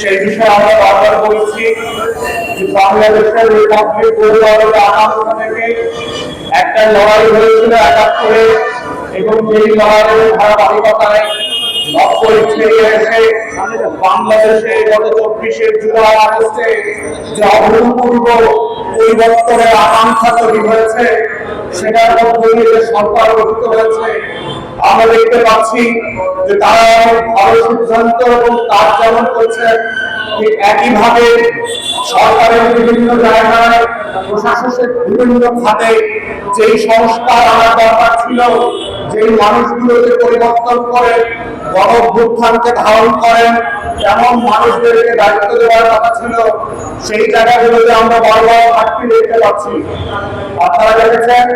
সেই বিষয়ে আমরা বারবার বলছি যে বাংলাদেশের রিপাবলিক একটা লড়াই হয়েছিল একাত্তরে, এবং সেই লড়াইয়ের ধারাবাহিকতায় বাংলাদেশে গত চব্বিশে জুলাই আগস্টে যে অভূতপূর্ব পরিবর্তনের আকাঙ্ক্ষা তৈরি হয়েছে, সেটার মধ্যে সরকার গঠিত হয়েছে আমরা দেখতে পাচ্ছি যে তারা ভারত সিদ্ধান্ত এবং কাজ যেমন করছে একইভাবে সরকারের বিভিন্ন জায়গায় প্রশাসনের বিভিন্ন খাতে যেই সংস্কার আমার দরকার ছিল যেই মানুষগুলোকে পরিবর্তন করে গণ অভ্যুত্থানকে ধারণ করেন এমন মানুষদেরকে দায়িত্ব দেওয়ার কথা ছিল, সেই জায়গাগুলোতে আমরা বারবার ঘাটতি দেখতে পাচ্ছি। আপনারা দেখেছেন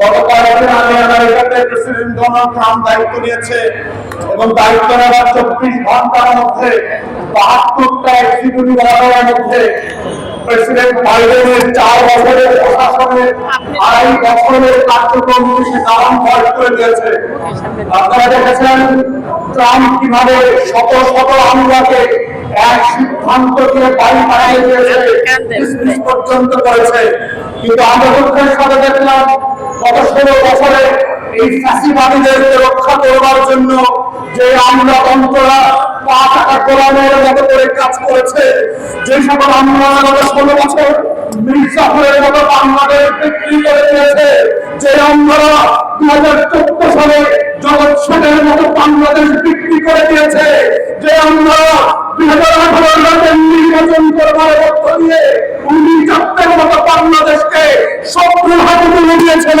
গত কয়েকদিন আগে আমেরিকাতে প্রেসিডেন্ট ডোনাল্ড ট্রাম্প দায়িত্ব নিয়েছে এবং দায়িত্ব নেওয়ার চব্বিশ ঘণ্টার মধ্যে বাহাত্তরটা এক্সিকিউটিভ অর্ডারের মধ্যে প্রেসিডেন্ট বাইডেনের চার বছরের প্রশাসনের আড়াই বছরের সে ভয় করে দিয়েছে? আপনারা দেখেছেন ট্রাম্প কীভাবে শত শত আমলাকে এক সিদ্ধান্ত দিয়ে বাড়ি পাঠিয়ে দিয়েছে পর্যন্ত করেছে। কিন্তু আমরা দুঃখের সাথে দেখলাম গত ষোলো বছরে এই ফ্যাসিবাদীদেরকে রক্ষা করবার জন্য যে আমলাতন্ত্ররা পা মতো করে কাজ করেছে। যে সকল আমরা ষোলো বছর মির্জাফরের বাংলাদেশ বিক্রি করে দিয়েছে। যে আমরা দু হাজার মতো বাংলাদেশ বিক্রি করে দিয়েছে। যে আমরা দুই হাজার আঠারো সালে নির্বাচন করবার মধ্য দিয়ে উনি চারটের মতো বাংলাদেশকে স্বপ্ন হাতে তুলে দিয়েছিল।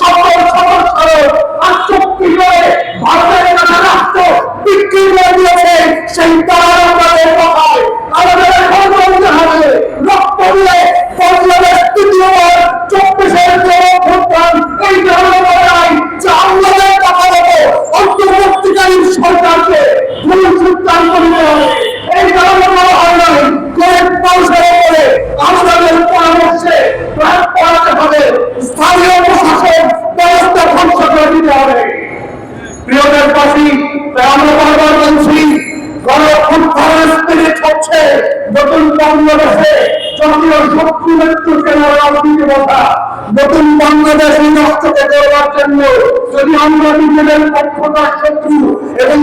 সকল সকল সড়ক আর চুক্তি করে ভারতের কাছে রাষ্ট্র বিক্রি করে দিয়েছে, সেই তারা কথায় আমাদের এখন বলতে হবে, রক্ত দিয়ে বাংলাদেশ তৃতীয়বার চব্বিশের যে অভ্যুত্থান এই নাই যে আমাদের কথা অন্তর্বর্তীকালীন সরকারকে হবে। এই মানুষের উপরে আমাদের পরামর্শে করাতে হবে। স্থানীয় দিতে হবে। প্রিয় দেশবাসী বলছি নতুন বাংলাদেশে। রাষ্ট্রকে করবার জন্য যদি আমরা নিজেদের পক্ষতার শত্রু এবং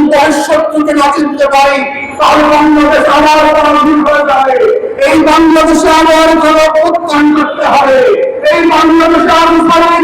শত্রুকে না চিনতে পারি, তাহলে বাংলাদেশ আবার পরাধীন হয়ে যাবে। এই বাংলাদেশে আবার গণঅভ্যুত্থান করতে হবে। এই বাংলাদেশে আবু সালিম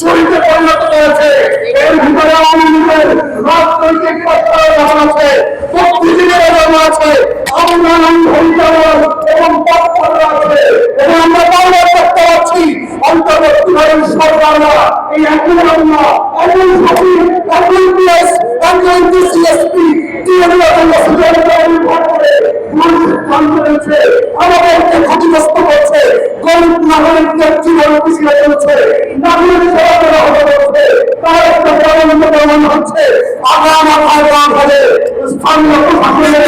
ছড়িতে পরিণত করেছে এর ভিতরে আওয়ামী লীগের রাজনৈতিক প্রত্যয় যেমন আছে। বুদ্ধিজীবীরা যেমন আছে। আমরা হরিচালন এবং তৎপররা আছে। এবং আমরা বাংলা করতে পারছি অন্তর্বর্তীকালীন সরকাররা এই একই আমরা একই সচিব, একই পিএস, একই ডিসিএসপি আমাদেরকে ক্ষতিগ্রস্ত পিছিয়ে চলছে নাগরিক হতে হচ্ছে, তার একটা পরবর্তী প্রমাণ হচ্ছে, আগাম আগাম হবে স্থানীয় প্রশাসনের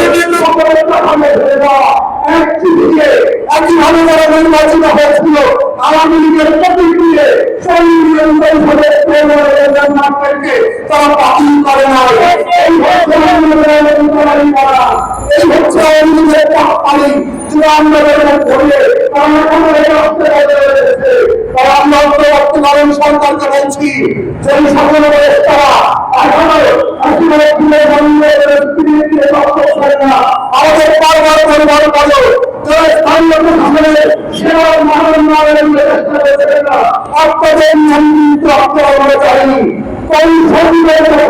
ধরে দেওয়া। এক চিঠিতে একইভাবে যারা নির্বাচিত হয়েছিল, আওয়ামী লীগের প্রতিক্রিয়ে সেই নিয়ন্ত্রণ ভাবে মার্কেটকে তারা বাতিল করে না এই হচ্ছে এই আমাদের বলো যে স্থানীয় প্রশাসনের সেবা মানব নামের চেষ্টা করেছে না আপনাদের রক্ত আমরা চাইনি কোন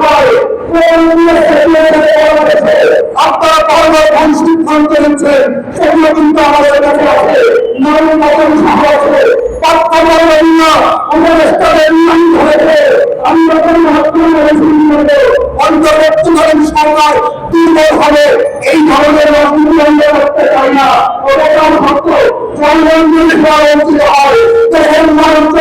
হয় কোন আপনারা বারবার ভুল সিদ্ধান্ত নিচ্ছেন সেগুলো কিন্তু আমাদের কাছে আছে নরম মতন আছে পাত্তা না উপদেষ্টাদের নিয়ম ধরেছে আমি যখন অন্তর্বর্তীকালীন সরকার দুর্বল হবে এই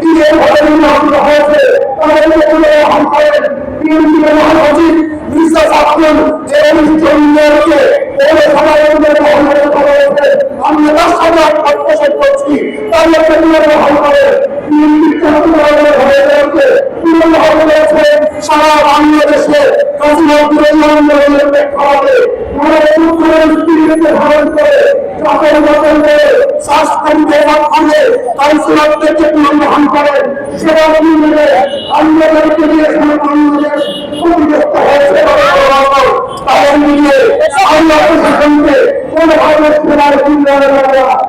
দিনের ভাবে নির্বাচিত হয়েছে। তাদেরকে পুনরাহ্বান করেন বিএনপি যে অনুষ্ঠান নিয়োগকে পৌর সভায় মহাসচিব হয়েছে। আমরা তার সাথে আত্মসাত করছি। তাদেরকে পুনরাহ্বান করেন বিএনপি চট্টগ্রামের হয়ে রয়েছে পুনরাহ্বান করেছে সারা বাংলাদেশে। কাজীর বিরোধী আন্দোলনের প্রেক্ষাপটে ধারণ করে যখন যখন করে শ্বাসকণ্ঠের মাধ্যমে কাউন্সিলরদেরকে পুনর্বহন করেন সেবা মিলে নিয়ে সারা বাংলাদেশ ক্ষতিগ্রস্ত হয়েছে তাদের মিলিয়ে আমরা প্রশাসনকে কোনোভাবে সেবার উন্নয়ন করা তাই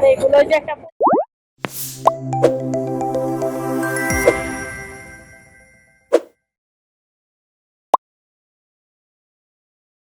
আলাইকুম কার কার এগুলো যে একটা